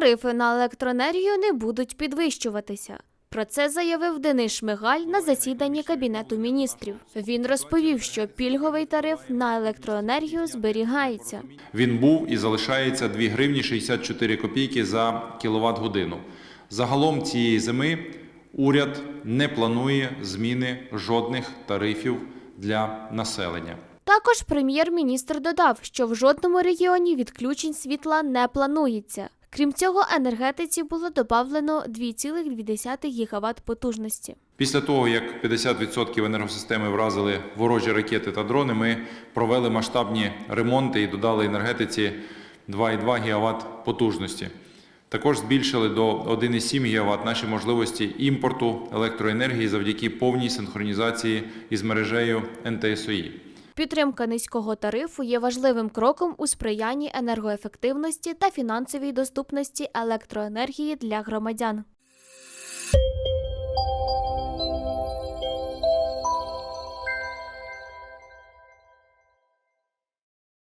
Тарифи на електроенергію не будуть підвищуватися. Про це заявив Денис Шмигаль на засіданні Кабінету міністрів. Він розповів, що пільговий тариф на електроенергію зберігається. Він був і залишається 2 гривні 64 копійки за кіловат годину. Загалом цієї зими уряд не планує зміни жодних тарифів для населення. Також прем'єр-міністр додав, що в жодному регіоні відключень світла не планується. Крім цього, енергетиці було додавлено 2,2 ГВт потужності. Після того, як 50% енергосистеми вразили ворожі ракети та дрони, ми провели масштабні ремонти і додали енергетиці 2,2 ГВт потужності. Також збільшили до 1,7 ГВт наші можливості імпорту електроенергії завдяки повній синхронізації із мережею НТСОІ. Підтримка низького тарифу є важливим кроком у сприянні енергоефективності та фінансовій доступності електроенергії для громадян.